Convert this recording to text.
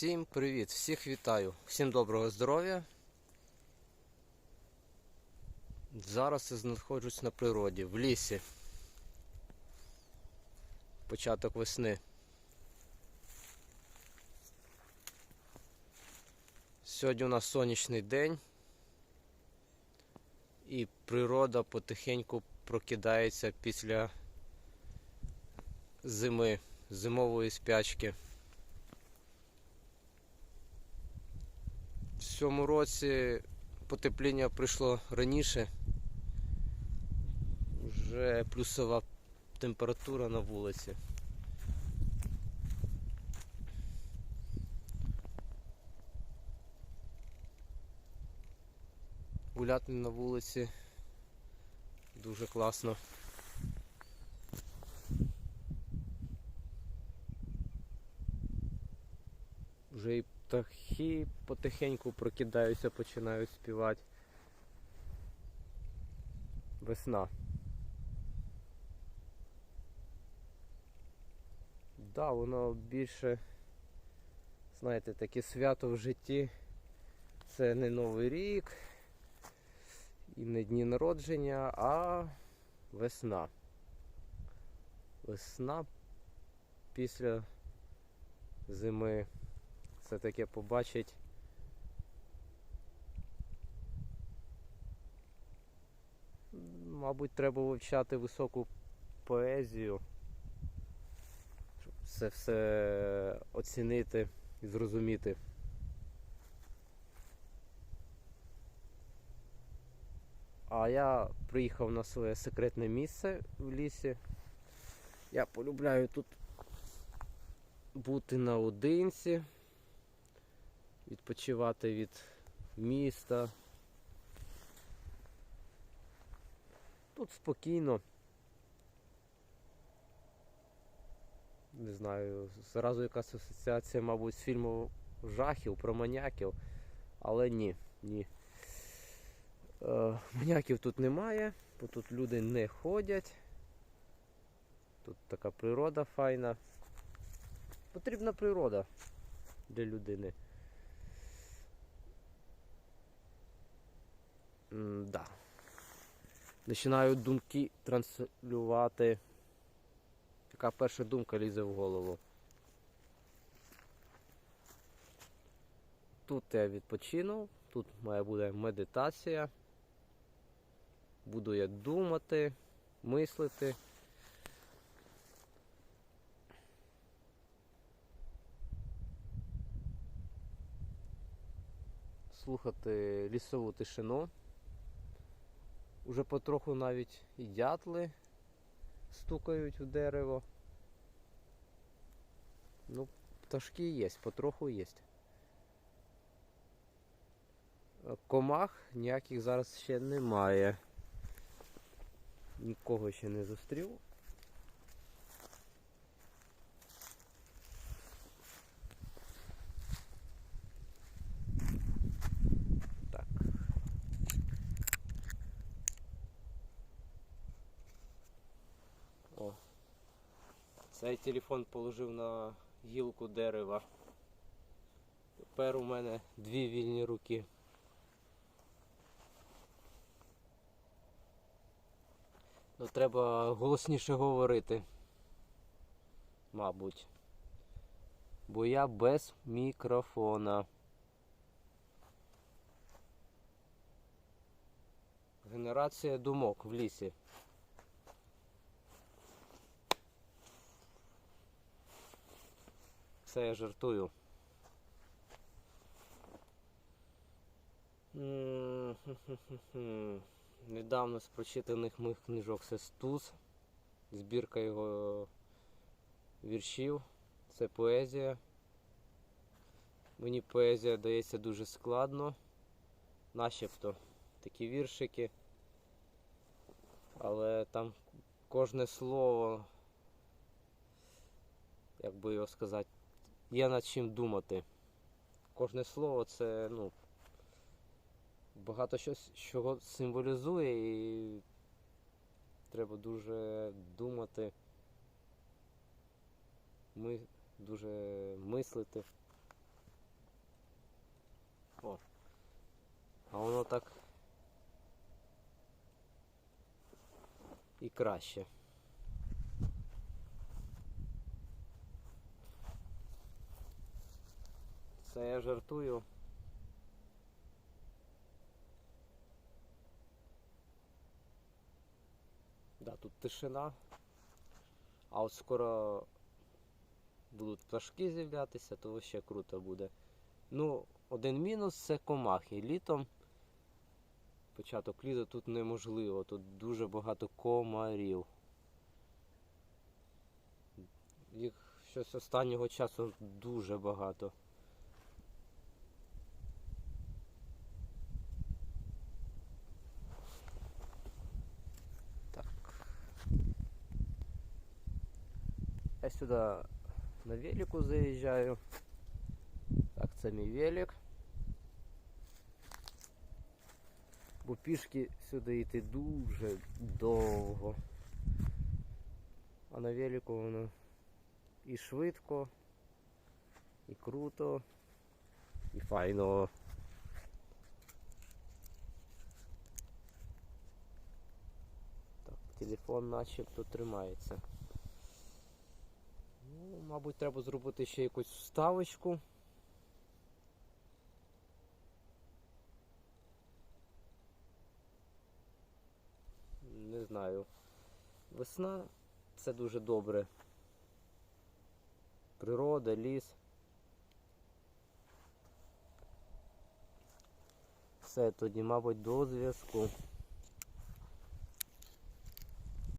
Всім привіт, всіх вітаю, всім доброго здоров'я. Зараз я знаходжусь на природі, в лісі. Початок весни. Сьогодні у нас сонячний день і природа потихеньку прокидається після зими, зимової спячки. В цьому році потепління прийшло раніше. Вже плюсова температура на вулиці. Гуляти на вулиці дуже класно. Вже і птахи потихеньку прокидаються, починають співати. Весна. Да, воно більше, знаєте, таке свято в житті. Це не Новий рік і не дні народження, а весна. Весна після зими. Це таке побачить. Мабуть, треба вивчати високу поезію, щоб це все оцінити і зрозуміти. А я приїхав на своє секретне місце в лісі. Я полюбляю тут бути наодинці відпочивати від міста. Тут спокійно. Не знаю, зразу якась асоціація, мабуть, з фільму жахів про маньяків, але ні, ні. Е, маньяків тут немає, бо тут люди не ходять. Тут така природа файна. Потрібна природа для людини. М, Да. Починаю думки транслювати. Яка перша думка лізе в голову. Тут я відпочину, тут має буде медитація. Буду я думати, мислити. Слухати лісову тишину. Уже потроху навіть і дятли стукають в дерево. Ну, пташки є, потроху є. Комах ніяких зараз ще немає. Нікого ще не зустрів. Цей телефон положив на гілку дерева. Тепер у мене дві вільні руки. Ну, треба голосніше говорити. Мабуть. Бо я без мікрофона. Генерація думок в лісі. Це я жартую. Недавно з прочитаних моїх книжок це Стуз, збірка його віршів. Це поезія. Мені поезія дається дуже складно, начебто такі віршики. Але там кожне слово, як би його сказати, є над чим думати. Кожне слово це, ну, багато щось чого символізує і треба дуже думати, ми дуже мислити. О. А воно так і краще. Це я жартую. Да, тут тишина. А от скоро будуть пташки з'являтися, то ще круто буде. Ну, один мінус це комахи. Літом, початок літа тут неможливо, тут дуже багато комарів. Їх щось останнього часу дуже багато. Я сюди на велику заїжджаю. Так, це мій велик. Бо пішки сюди йти дуже довго. А на велику воно і швидко, і круто, і файно. Так, телефон начебто тримається. Мабуть, треба зробити ще якусь вставочку. Не знаю. Весна це дуже добре. Природа, ліс. Все, тоді, мабуть, до зв'язку.